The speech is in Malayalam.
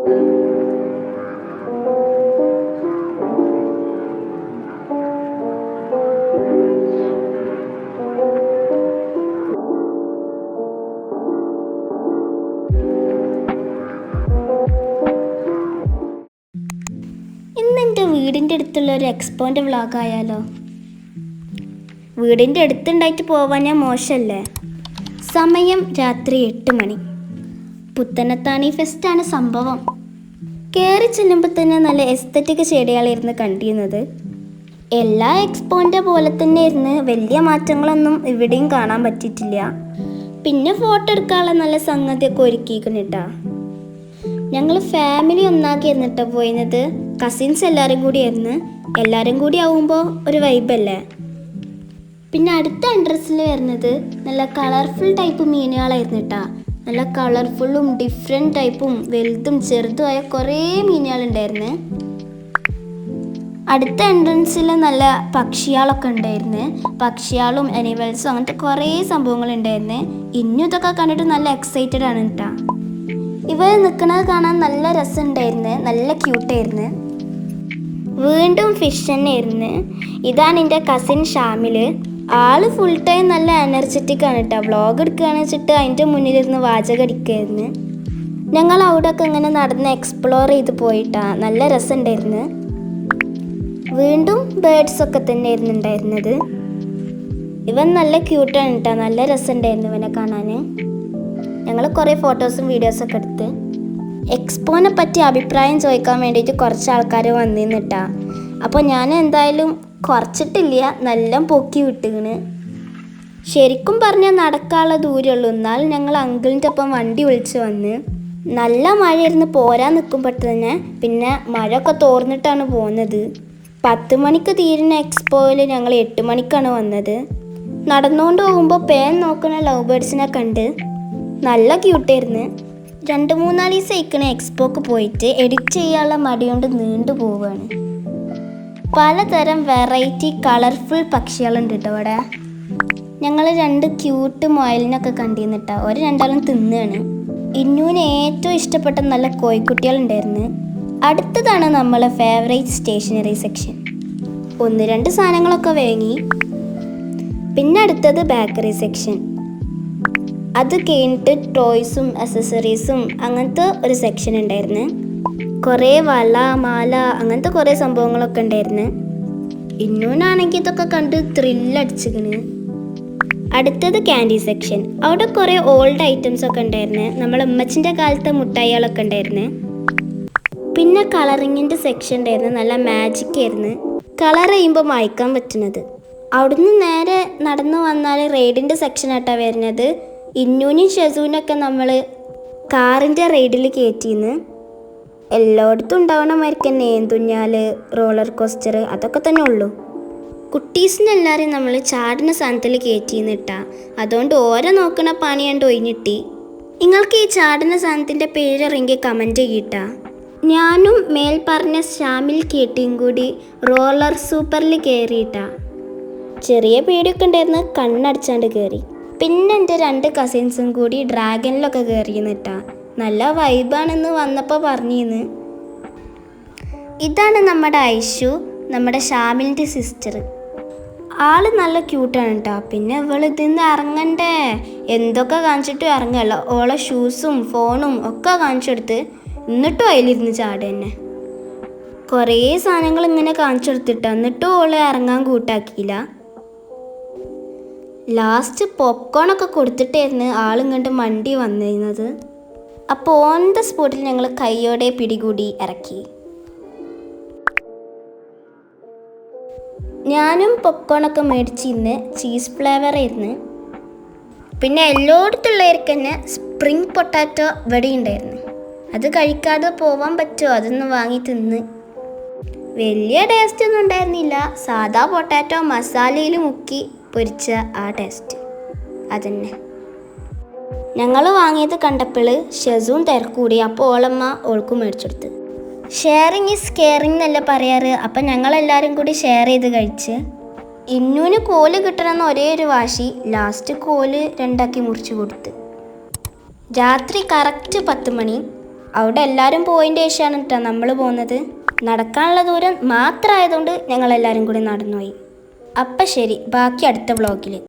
വീടിന്റെ അടുത്തുള്ള ഒരു എക്സ്പോന്റെ വ്ളോഗായാലോ? വീടിന്റെ അടുത്തുണ്ടായിട്ട് പോവാൻ ഞാൻ മോശമല്ലേ? സമയം രാത്രി എട്ട് മണി. പുത്തനത്താണി ഫെസ്റ്റാണ് സംഭവം. കയറി ചെല്ലുമ്പോൾ തന്നെ നല്ല എസ്തറ്റിക് ചെടികളായിരുന്നു കണ്ടിരുന്നത്. എല്ലാ എക്സ്പോന്റെ പോലെ തന്നെ ഇരുന്ന് വലിയ മാറ്റങ്ങളൊന്നും ഇവിടെയും കാണാൻ പറ്റിയിട്ടില്ല. പിന്നെ ഫോട്ടോ എടുക്കാനുള്ള നല്ല സംഗതിയൊക്കെ ഒരുക്കിയിരിക്കണിട്ടാ ഞങ്ങൾ ഫാമിലി ഒന്നാക്കി ഇരുന്നിട്ട് പോയിരുന്നത്. കസിൻസ് എല്ലാവരും കൂടി ഇരുന്ന് എല്ലാവരും കൂടി ആവുമ്പോൾ ഒരു വൈബല്ലേ പിന്നെ അടുത്ത എൻട്രൻസിൽ വരുന്നത് നല്ല കളർഫുൾ ടൈപ്പ് മീനുകളായിരുന്നു കേട്ടാ നല്ല കളർഫുള്ളും ഡിഫറെന്റ് ടൈപ്പും വലുതും ചെറുതുമായ കുറേ മീനുകളുണ്ടായിരുന്നു. അടുത്ത എൻട്രൻസിൽ നല്ല പക്ഷികളൊക്കെ ഉണ്ടായിരുന്നു. പക്ഷികളും അനിമൽസും അങ്ങനത്തെ കുറേ സംഭവങ്ങൾ ഉണ്ടായിരുന്നു. ഇന്നും ഇതൊക്കെ കണ്ടിട്ട് നല്ല എക്സൈറ്റഡ് ആണ് കേട്ടോ ഇവർ നിൽക്കുന്നത് കാണാൻ നല്ല രസമുണ്ടായിരുന്നു നല്ല ക്യൂട്ടായിരുന്നു വീണ്ടും ഫിഷ് തന്നെ ആയിരുന്നു ഇതാണ് എന്റെ കസിൻ ഷാമിൽ. ആൾ ഫുൾ ടൈം നല്ല എനർജറ്റിക് ആണ് കേട്ടോ വ്ളോഗ് എടുക്കുകയാണെന്ന് വെച്ചിട്ട് അതിന്റെ മുന്നിലിരുന്ന് വാചകം അടിക്കായിരുന്നു. ഞങ്ങൾ അവിടെയൊക്കെ ഇങ്ങനെ നടന്ന് എക്സ്പ്ലോർ ചെയ്ത് പോയിട്ടാ. നല്ല രസമുണ്ടായിരുന്നു വീണ്ടും ബേഡ്സ് ഒക്കെ തന്നെയായിരുന്നു ഉണ്ടായിരുന്നത്. ഇവൻ നല്ല ക്യൂട്ടാണ് കേട്ടോ നല്ല രസമുണ്ടായിരുന്നു ഇവനെ കാണാൻ ഞങ്ങൾ കുറേ ഫോട്ടോസും വീഡിയോസും ഒക്കെ എടുത്ത്. എക്സ്പോനെ പറ്റി അഭിപ്രായം ചോദിക്കാൻ വേണ്ടിയിട്ട് കുറച്ച് ആൾക്കാർ വന്നിരുന്നിട്ടാ അപ്പോൾ ഞാൻ എന്തായാലും കുറച്ചിട്ടില്ല നല്ല പൊക്കി വിട്ടുകണ് ശരിക്കും പറഞ്ഞാൽ നടക്കാനുള്ള ദൂരമുള്ളൂ എന്നാൽ ഞങ്ങൾ അങ്കിളിന്റെ ഒപ്പം വണ്ടി വിളിച്ച് വന്ന് നല്ല മഴയായിരുന്നു പോരാൻ നിൽക്കുമ്പോൾ തന്നെ പിന്നെ മഴയൊക്കെ തോർന്നിട്ടാണ് പോകുന്നത് പത്ത് മണിക്ക് തീരുന്ന എക്സ്പോയിൽ ഞങ്ങൾ എട്ട് മണിക്കാണ് വന്നത്. നടന്നുകൊണ്ട് പോകുമ്പോൾ പേൻ നോക്കുന്ന ലവ് ബേർഡ്സിനെ കണ്ട് നല്ല ക്യൂട്ടായിരുന്നു. രണ്ട് മൂന്നാൽ ദിവസം ഇക്കണ എക്സ്പോക്ക് പോയിട്ട് എഡിറ്റ് ചെയ്യാനുള്ള മടി കൊണ്ട് നീണ്ടു പോവുകയാണ് പലതരം വെറൈറ്റി കളർഫുൾ പക്ഷികളുണ്ട് കേട്ടോ ഇവിടെ ഞങ്ങൾ രണ്ട് ക്യൂട്ട് മൊയലിനൊക്കെ കണ്ടിരുന്നിട്ടാ ഒരു രണ്ടാളും തിന്നുകയാണ് ഇന്നൂന് ഏറ്റവും ഇഷ്ടപ്പെട്ട നല്ല കോഴിക്കുട്ടികളുണ്ടായിരുന്നു. അടുത്തതാണ് നമ്മളെ ഫേവറേറ്റ് സ്റ്റേഷനറി സെക്ഷൻ ഒന്ന് രണ്ട് സാധനങ്ങളൊക്കെ വാങ്ങി. പിന്നെ അടുത്തത് ബേക്കറി സെക്ഷൻ അത് കഴിഞ്ഞിട്ട് ടോയ്സും അക്സസറീസും അങ്ങനത്തെ ഒരു സെക്ഷൻ ഉണ്ടായിരുന്നു. കുറേ വള മാല അങ്ങനത്തെ കുറേ സംഭവങ്ങളൊക്കെ ഉണ്ടായിരുന്നു. ഇന്നൂനാണെങ്കിൽ ഇതൊക്കെ കണ്ട് ത്രില്ലടിച്ചിക്കണ് അടുത്തത് ക്യാൻഡി സെക്ഷൻ അവിടെ കുറേ ഓൾഡ് ഐറ്റംസ് ഒക്കെ ഉണ്ടായിരുന്നു. നമ്മളെ അമ്മച്ചിന്റെ കാലത്തെ മുട്ടായികളൊക്കെ ഉണ്ടായിരുന്നു. പിന്നെ കളറിങ്ങിന്റെ സെക്ഷൻ ഉണ്ടായിരുന്നു. നല്ല മാജിക് ആയിരുന്നു. കളർ ചെയ്യുമ്പോൾ മായ്ക്കാൻ പറ്റുന്നത്. അവിടുന്ന് നേരെ നടന്നു വന്നാൽ റൈഡിന്റെ സെക്ഷൻ ആട്ടാ വരുന്നത്. ഇന്നൂനും ഷെസൂനൊക്കെ നമ്മൾ കാറിന്റെ റൈഡിൽ കയറ്റിന്ന് എല്ലായിടത്തും ഉണ്ടാവണ മാതിരിക്ക് തന്നെ ഏന്തുഞ്ഞാൽ റോളർ കോസ്റ്റർ അതൊക്കെ തന്നെ ഉള്ളൂ. കുട്ടീസിനെല്ലാവരെയും നമ്മൾ ചാടുന്ന സാധനത്തിൽ കയറ്റിന്നിട്ടാ അതുകൊണ്ട് ഓരോ നോക്കണ പണി കണ്ട് ഒഴിഞ്ഞിട്ടി. നിങ്ങൾക്ക് ഈ ചാടുന്ന സാധനത്തിന്റെ പേരറിയെങ്കിൽ കമന്റ് ചെയ്യട്ടാ. ഞാനും മേൽ പറഞ്ഞ ഷാമിൽ കേട്ടിയും കൂടി റോളർ സൂപ്പറിൽ കയറിയിട്ടാ ചെറിയ പേടിയൊക്കെ ഉണ്ടായിരുന്നു കണ്ണടച്ചാണ്ട് കയറി പിന്നെ എന്റെ രണ്ട് കസിൻസും കൂടി ഡ്രാഗനിലൊക്കെ കയറിയെന്നിട്ടാ നല്ല വൈബാണെന്ന് വന്നപ്പോൾ പറഞ്ഞിന്ന്. ഇതാണ് നമ്മുടെ ഐഷു നമ്മുടെ ഷാമിലിന്റെ സിസ്റ്റർ ആൾ നല്ല ക്യൂട്ടാണ് കേട്ടോ പിന്നെ ഇവൾ ഇതിന്ന് ഇറങ്ങണ്ടേ? എന്തൊക്കെ കാണിച്ചിട്ടും ഇറങ്ങല്ല. ഓളെ ഷൂസും ഫോണും ഒക്കെ കാണിച്ചെടുത്ത് എന്നിട്ടും അതിലിരുന്ന് ചാട് തന്നെ കുറേ സാധനങ്ങൾ ഇങ്ങനെ കാണിച്ചെടുത്തിട്ട് എന്നിട്ടും ഓളെ ഇറങ്ങാൻ കൂട്ടാക്കിയില്ല. ലാസ്റ്റ് പോപ്കോണൊക്കെ കൊടുത്തിട്ടായിരുന്നു ആളിങ്ങോട്ട് മണ്ടി വന്നിരുന്നത്. അപ്പോൾ ഓൺ ദ സ്പോട്ടിൽ ഞങ്ങൾ കൈയോടെ പിടികൂടി ഇറക്കി. ഞാനും പോപ്കോണൊക്കെ മേടിച്ച് ഇന്ന് ചീസ് ഫ്ലേവർ ആയിരുന്നു. പിന്നെ എല്ലായിടത്തുള്ളവർക്ക് തന്നെ സ്പ്രിങ് പൊട്ടാറ്റോ ഇവിടെ ഉണ്ടായിരുന്നു. അത് കഴിക്കാതെ പോവാൻ പറ്റുമോ? അതൊന്ന് വാങ്ങി തിന്ന് വലിയ ടേസ്റ്റ് ഒന്നും ഉണ്ടായിരുന്നില്ല. സാദാ പൊട്ടാറ്റോ മസാലയിൽ മുക്കി പൊരിച്ച ആ ടേസ്റ്റ് അതന്നെ. ഞങ്ങൾ വാങ്ങിയത് കണ്ടപ്പോൾ ഷെസും തിരക്കൂടി. അപ്പോൾ ഓളമ്മ ഓൾക്കും മേടിച്ചെടുത്ത്. ഷെയറിങ് ഈസ് കെയറിങ് എന്നല്ല പറയാറ്? അപ്പം ഞങ്ങളെല്ലാവരും കൂടി ഷെയർ ചെയ്ത് കഴിച്ച്. ഇന്നൂന് കോൽ കിട്ടണമെന്ന് ഒരേ ഒരു വാശി ലാസ്റ്റ് കോൽ രണ്ടാക്കി മുറിച്ച് കൊടുത്ത്. രാത്രി കറക്റ്റ് പത്ത് മണി. അവിടെ എല്ലാവരും പോയിന്റ് ശേഷമാണ് കേട്ടോ നമ്മൾ പോകുന്നത് നടക്കാനുള്ള ദൂരം മാത്രമായതുകൊണ്ട് ഞങ്ങളെല്ലാവരും കൂടി നടന്നുപോയി. അപ്പം ശരി ബാക്കി അടുത്ത വ്ളോഗിൽ